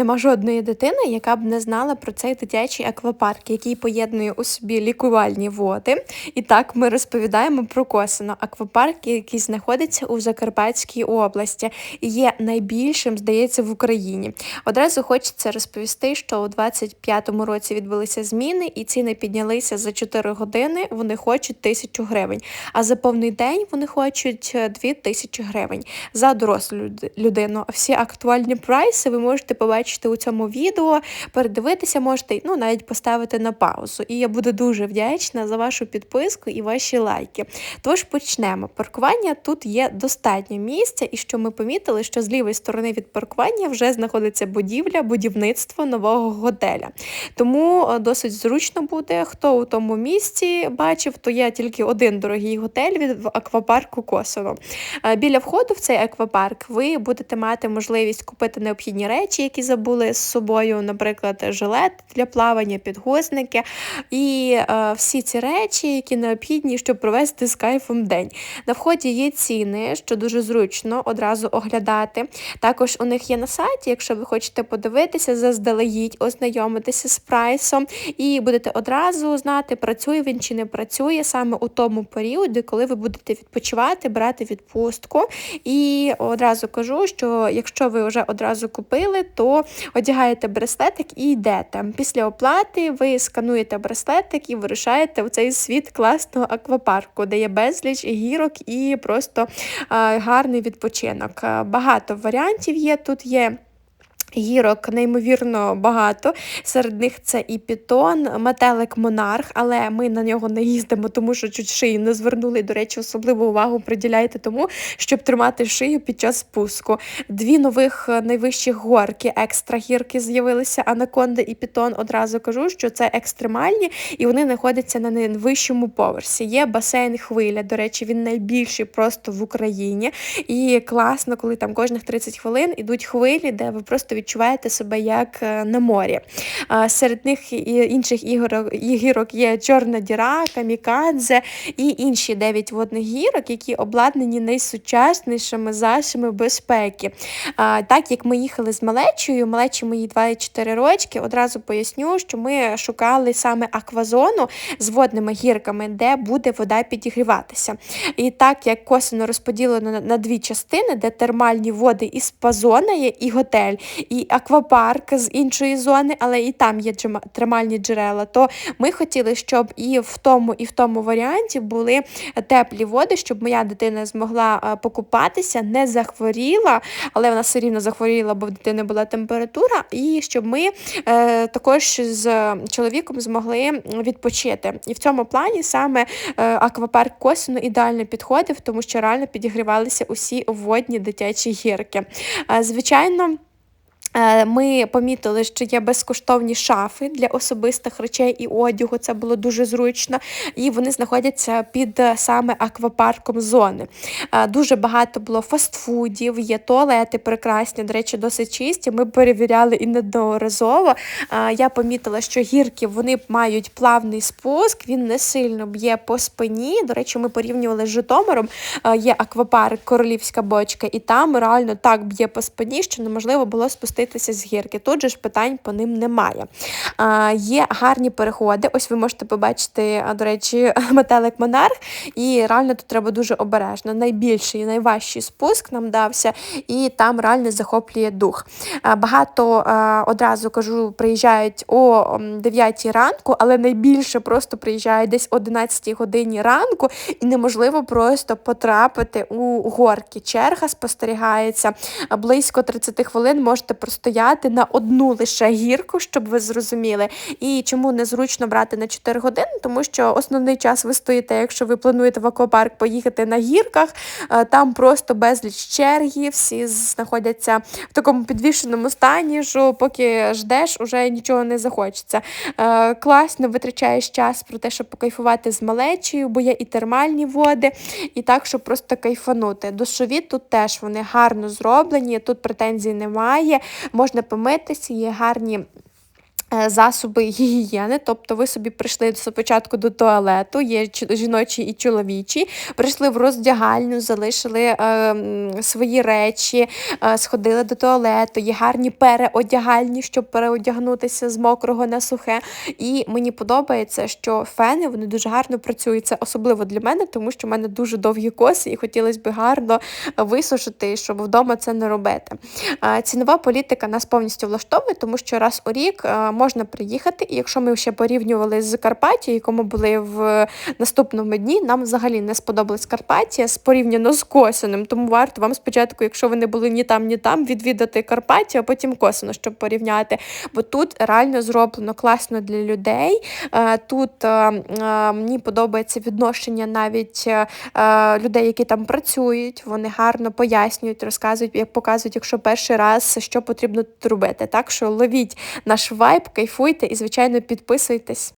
Нема жодної дитини, яка б не знала про цей дитячий аквапарк, який поєднує у собі лікувальні води. І так ми розповідаємо про Косино, аквапарк, який знаходиться у Закарпатській області і є найбільшим, здається, в Україні. Одразу хочеться розповісти, що у 25-му році відбулися зміни, і ціни піднялися за 4 години. Вони хочуть тисячу гривень. А за повний день вони хочуть 2 тисячі гривень за дорослу людину. Всі актуальні прайси ви можете побачити побачите у цьому відео, передивитися можете, ну навіть поставити на паузу. І я буду дуже вдячна за вашу підписку і ваші лайки. Тож почнемо. Паркування тут є достатньо місця, і що ми помітили, що з лівої сторони від паркування вже знаходиться будівля, будівництво нового готеля. Тому е, досить зручно буде. Хто у тому місці бачив, то є тільки один дорогий готель від аквапарку Косово. Е, біля входу в цей аквапарк ви будете мати можливість купити необхідні речі, які забули з собою, наприклад, жилет для плавання, підгузники і е, всі ці речі, які необхідні, щоб провести з кайфом день. На вході є ціни, що дуже зручно одразу оглядати. Також у них є на сайті, якщо ви хочете подивитися, заздалегідь, ознайомитися з прайсом, і будете одразу знати, працює він чи не працює саме у тому періоді, коли ви будете відпочивати, брати відпустку. І одразу кажу, що якщо ви вже одразу купили, то одягаєте браслетик і йдете. Після оплати ви скануєте браслетик і вирушаєте в цей світ класного аквапарку, де є безліч гірок і просто гарний відпочинок. Багато варіантів є. Тут є. Гірок неймовірно багато. Серед них це і Пітон, метелик Монарх, але ми на нього не їздимо, тому що чуть шию не звернули. До речі, особливу увагу приділяйте тому, щоб тримати шию під час спуску. Дві нових найвищих горки, екстра гірки з'явилися. Анаконда і Пітон. Одразу кажу, що це екстремальні і вони знаходяться на найвищому поверсі. Є басейн хвиля. До речі, він найбільший просто в Україні. І класно, коли там кожних 30 хвилин ідуть хвилі, де ви просто відчуваєте себе як е, на морі. Серед них інших гірок є Чорна діра, Камікадзе і інші дев'ять водних гірок, які обладнані найсучаснішими засобами безпеки. Так як ми їхали з малечою, малечі мої 2-4 рочки, одразу поясню, що ми шукали саме аквазону з водними гірками, де буде вода підігріватися. І так як косино розподілено на дві частини, де термальні води і спа-зона є, і готель, і аквапарк з іншої зони, але і там є термальні джерела, то ми хотіли, щоб і в тому, і в тому варіанті були теплі води, щоб моя дитина змогла е, покупатися, не захворіла, але вона все рівно захворіла, бо в дитини була температура, і щоб ми е, також з чоловіком змогли відпочити. І в цьому плані саме е, аквапарк Косино ідеально підходив, тому що реально підігрівалися усі водні дитячі гірки. Е, звичайно. Е, ми помітили, що є безкоштовні шафи для особистих речей і одягу. Це було дуже зручно, і вони знаходяться під е, саме аквапарком зони. Е, дуже багато було фастфудів, є туалети прекрасні, до речі, досить чисті. Ми перевіряли і неодноразово. Я помітила, що гірки вони мають плавний спуск, він не сильно б'є по спині. До речі, ми порівнювали з Житомиром. Є аквапарк, королівська бочка, і там реально так б'є по спині, що неможливо було спустити спуститися з гірки. Тут же ж питань по ним немає. А, Є гарні переходи. Ось ви можете побачити, до речі, метелик Монарх, і реально тут треба дуже обережно. Найбільший і найважчий спуск нам дався, і там реально захоплює дух. А, Багато а, одразу кажу, приїжджають о 9 ранку, але найбільше просто приїжджають десь о 11 годині ранку, і неможливо просто потрапити у горки. Черга спостерігається близько 30 хвилин. Можете простояти на одну лише гірку, щоб ви зрозуміли. І чому незручно брати на 4 години, тому що основний час ви стоїте, якщо ви плануєте в аквапарк поїхати на гірках, е, там просто безліч черги, всі знаходяться в такому підвішеному стані, що поки ждеш, уже нічого не захочеться. Е, класно витрачаєш час про те, щоб покайфувати з малечею, бо є і термальні води, і так, щоб просто кайфанути. Душові тут теж вони гарно зроблені, тут претензій немає можна помитися, є гарні засоби гігієни, тобто ви собі прийшли спочатку до туалету, є жіночі і чоловічі, прийшли в роздягальню, залишили е, свої речі, е, сходили до туалету, є гарні переодягальні, щоб переодягнутися з мокрого на сухе. І мені подобається, що фени вони дуже гарно працюють. Це особливо для мене, тому що в мене дуже довгі коси, і хотілося б гарно висушити, щоб вдома це не робити. Е, цінова політика нас повністю влаштовує, тому що раз у рік. Можна приїхати, і якщо ми ще порівнювали з Карпаття, якому були в наступному дні, нам взагалі не сподобалась Карпаття порівняно з Косинем. Тому варто вам спочатку, якщо ви не були ні там, ні там, відвідати Карпаття, а потім Косино, щоб порівняти. Бо тут реально зроблено класно для людей. Е, тут е, е, мені подобається відношення навіть людей, які там працюють. Вони гарно пояснюють, розказують, як показують, якщо перший раз що потрібно робити. Так що ловіть наш вайб, кайфуйте і, звичайно, підписуйтесь.